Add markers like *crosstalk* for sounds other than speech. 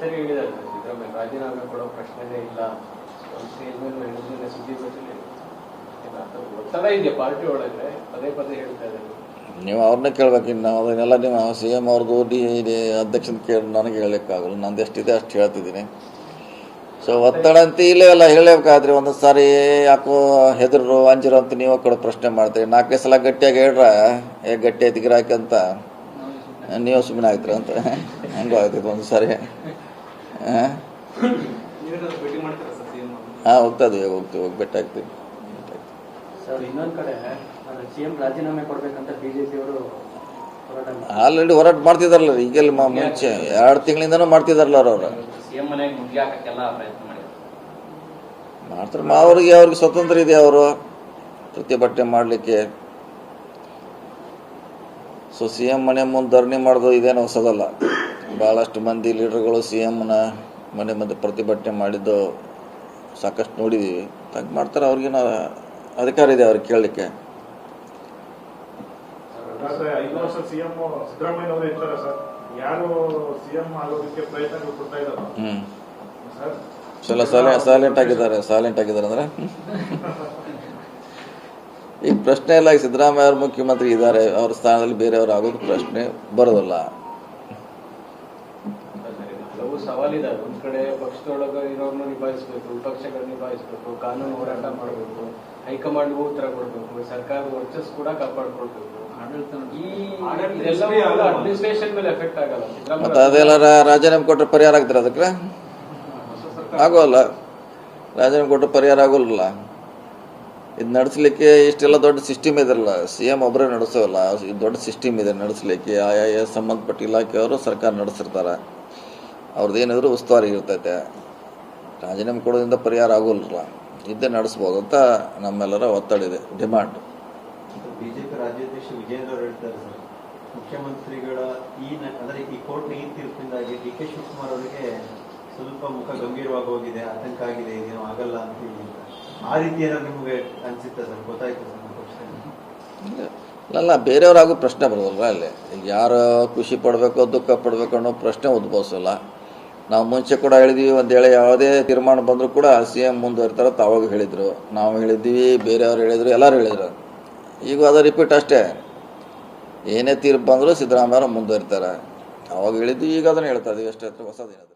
ಸರಿ ಹೇಳಿದ್ದಾರೆ ಸಿದ್ದರಾಮಯ್ಯ. ರಾಜೀನಾಮೆ ಕೊಡೋ ಪ್ರಶ್ನೆನೇ ಇಲ್ಲ. ಸ್ಟೇಜ್ ಮೇಲೆ ಹೇಳಿದ್ರೆ ಇಲ್ಲ, ಅದು ಒತ್ತಡ ಇದೆ ಪಾರ್ಟಿ ಒಳಗೆ. ಪದೇ ಪದೇ ಹೇಳ್ತಾ ಇದ್ದಾರೆ. ನೀವು ಅವ್ರನ್ನೇ ಕೇಳ್ಬೇಕು ಇನ್ನು. ಅದನ್ನೆಲ್ಲ ನೀವು ಸಿ ಎಂ ಅವ್ರಿಗೂ ಡಿ ಅಧ್ಯಕ್ಷನ ಕೇಳಿ ನನಗೆ ಹೇಳೋಕ್ಕಾಗಲ್ಲ ನಂದು ಎಷ್ಟಿದೆ ಅಷ್ಟು ಹೇಳ್ತಿದ್ದೀನಿ. ಸೊ ಒತ್ತಡ ಅಂತ ಇಲ್ಲೇ ಎಲ್ಲ ಹೇಳಬೇಕಾದ್ರೆ ಒಂದು ಸಾರಿ ಯಾಕೋ ಹೆದರು ಅಂಜಿರೋ ಅಂತ ನೀವು ಕೊಡೋ ಪ್ರಶ್ನೆ ಮಾಡ್ತೀರಿ. ನಾಲ್ಕೈದು ಸಲ ಗಟ್ಟಿಯಾಗಿ ಹೇಳ್ರ? ಏ ಗಟ್ಟಿ ಐತಿ ಗಿರಾಕಿ ಅಂತ. ನೀವು ಸುಮ್ಮನೆ ಆಗ್ತೀರ ಅಂತ. ಹಂಗೂ ಆಗ್ತೈತೆ ಒಂದು ಸಾರಿ. *laughs* ಹಾಂ ಭೇಟಿ ಮಾಡ್ತಾರೆ ಸರ್ ಸಿಎಂ ಹಾಂ ಹೋಗ್ತಾ ಇದೀವಿ ಹೋಗ್ತೀವಿ ಹೋಗಿ ಭೇಟಿ ಆಗ್ತೀವಿ ಸರ್ ಇನ್ನೊಂದ್ ಕಡೆ ಸಿಎಂ ರಾಜೀನಾಮೆ ಕೊಡ್ಬೇಕಂತ ಬಿಜೆಪಿ ಅವರು ಹೋರಾಟ ಮಾಡ್ತಾರೆ. ಆಲ್ರೆಡಿ ಹೋರಾಟ ಮಾಡ್ತಿದಾರಲ್ಲ ಈಗೆಲ್ಲ ಮ- ಮುಂಚೆ ಎರಡು ತಿಂಗಳಿಂದನೂ ಮಾಡ್ತಿದಾರಲ್ಲ ಅವ್ರು ಸಿಎಂ ಮನೆಗೆ ಮುಗಿ ಹಾಕಕ್ಕೆಲ್ಲ ಪ್ರಯತ್ನ ಮಾಡಿದ್ರು ಮಾಡ್ತಾರೆ ಮಾ- ಅವ್ರಿಗೆ ಅವ್ರಿಗೆ ಸ್ವತಂತ್ರ ಇದೆ ಅವರು. ಪ್ರತಿಭಟನೆ ಮಾಡಲಿಕ್ಕೆ. ಸೊ ಸಿ ಎಂ ಮನೆ ಮುಂದೆ ಧರಣಿ ಮಾಡೋದು ಇದೇನು ಹೊಸದಲ್ಲ. ಭಾಳಷ್ಟು ಮಂದಿ ಲೀಡರ್ಗಳು ಸಿ ಎಮ್ನ ಮನೆ ಮುಂದೆ ಪ್ರತಿಭಟನೆ ಮಾಡಿದ್ದು ಸಾಕಷ್ಟು ನೋಡಿದ್ದೀವಿ ಹಂಗೆ ಮಾಡ್ತಾರೆ ಅವ್ರಿಗೇನು ಅಧಿಕಾರ ಇದೆ ಅವ್ರಿಗೆ ಕೇಳಲಿಕ್ಕೆ? ಸೈಲೆ ಸೈಲೆಂಟ್ ಆಗಿದ್ದಾರೆ ಸೈಲೆಂಟ್ ಆಗಿದ್ದಾರೆ ಅಂದ್ರೆ? ಈ ಪ್ರಶ್ನೆ ಇಲ್ಲ ಈಗ ಸಿದ್ದರಾಮಯ್ಯ ಅವರು ಮುಖ್ಯಮಂತ್ರಿ ಇದ್ದಾರೆ ಅವ್ರ ಸ್ಥಾನದಲ್ಲಿ ಬೇರೆಯವರು ಆಗೋದು ಪ್ರಶ್ನೆ ಬರೋದಿಲ್ಲ. ಸವಾಲಿದಾವೆ ಒಂದ್ ಕಡೆ ಪಕ್ಷದೊಳಗೆ ಇರೋರ್ನ ನಿಭಾಯಿಸ್ಬೇಕು ವಿಪಕ್ಷಗಳನ್ನ ನಿಭಾಯಿಸ್ಬೇಕು ಕಾನೂನು ಹೋರಾಟ ಮಾಡಬೇಕು ಹೈಕಮಾಂಡ್ಗೂ ಉತ್ತರ ಕೊಡಬೇಕು ಸರ್ಕಾರ ವರ್ಚಸ್ ಕೂಡ ಕಾಪಾಡ್ಕೊಳ್ಬೇಕು. ಈ ಅಡ್ಮಿನಿಸ್ಟ್ರೇಷನ್ ಮೇಲೆ ಎಫೆಕ್ಟ್ ಆಗಲ್ಲ. ಮತ್ತೆ ಸಿದ್ದರಾಮಯ್ಯ ಅದೆಲ್ಲ ರಾಜೀನಾಮೆ ಕೊಟ್ಟರೆ ಪರಿಹಾರ ಆಗ್ತಾರೆ ಅದಕ್ಕೆ? ಆಗೋಲ್ಲ ರಾಜೀನಾಮೆ ಕೊಟ್ಟರೆ ಪರಿಹಾರ ಆಗೋಲ್ಲ ಇದು ನಡೆಸಲಿಕ್ಕೆ ಇಷ್ಟೆಲ್ಲ ದೊಡ್ಡ ಸಿಸ್ಟಮ್ ಇದ್ರಲ್ಲ ಸಿ ಎಂ ಒಬ್ಬರೇ ನಡೆಸೋಲ್ಲ. ಇದು ದೊಡ್ಡ ಸಿಸ್ಟಮ್ ಇದೆ ನಡೆಸಲಿಕ್ಕೆ. ಆಯಾ ಸಂಬಂಧಪಟ್ಟ ಇಲಾಖೆಯವರು ಸರ್ಕಾರ ನಡೆಸಿರ್ತಾರೆ. ಅವ್ರದ್ದು ಏನಿದ್ರು ಉಸ್ತುವಾರಿ ಇರ್ತೈತೆ. ರಾಜೀನಾಮೆ ಕೊಡೋದ್ರಿಂದ ಪರಿಹಾರ ಆಗೋಲ್ಲ ಇದ್ದೇ ನಡೆಸ್ಬೋದು ಅಂತ ನಮ್ಮೆಲ್ಲರ ಒತ್ತಡ ಇದೆ ಡಿಮಾಂಡ್ ಬಿಜೆಪಿ ರಾಜ್ಯಾಧ್ಯಕ್ಷ ವಿಜೇಂದ್ರ ಅವರು ಹೇಳ್ತಾರೆ ಸರ್ ಮುಖ್ಯಮಂತ್ರಿಗಳ ಈ ಅಂದರೆ ಈ ಕೋರ್ಟ್ನ ಈ ತೀರ್ಪಿನಿಂದಾಗಿ ಡಿ ಕೆ ಶಿವಕುಮಾರ್ ಅವರಿಗೆ ಸ್ವಲ್ಪ ಮುಖ ಗಂಭೀರವಾಗಿ ಹೋಗಿದೆ ಆತಂಕ ಆಗಿದೆ ಇದೇನು ಆಗಲ್ಲ ಅಂತ ಆ ರೀತಿ ಏನಾದ್ರು ನಿಮಗೆ ಅನ್ಸುತ್ತೆ ಸರ್? ಗೊತ್ತಾಯ್ತು ಸರ್ ಅಲ್ಲ ಬೇರೆಯವ್ರಾಗೂ ಪ್ರಶ್ನೆ ಬರೋದಲ್ಲ ಅಲ್ಲಿ? ಯಾರು ಖುಷಿ ಪಡಬೇಕು ದುಃಖ ಪಡಬೇಕು ಅನ್ನೋ ಪ್ರಶ್ನೆ ಉದ್ಭವಿಸಲ್ಲ. ನಾವು ಮುಂಚೆ ಕೂಡ ಹೇಳಿದ್ವಿ, ಒಂದು ವೇಳೆ ಯಾವುದೇ ತೀರ್ಮಾನ ಬಂದರೂ ಕೂಡ ಸಿ ಎಂ ಮುಂದುವರಿತಾರೆ ತಾವಾಗ ಹೇಳಿದ್ರು. ನಾವು ಹೇಳಿದ್ವಿ ಬೇರೆಯವ್ರು ಹೇಳಿದ್ರು, ಎಲ್ಲರೂ ಹೇಳಿದ್ರು. ಈಗ ಅದ ರಿಪೀಟ್ ಅಷ್ಟೇ. ಏನೇ ತೀರ್ಪು ಬಂದರೂ ಸಿದ್ದರಾಮಯ್ಯ ಮುಂದುವರಿತಾರೆ ಅವಾಗ ಹೇಳಿದ್ವಿ ಈಗ ಅದನ್ನು ಹೇಳ್ತಾ ಇದೀವಿ. ಅಷ್ಟೇ ಹೊಸದೇನದು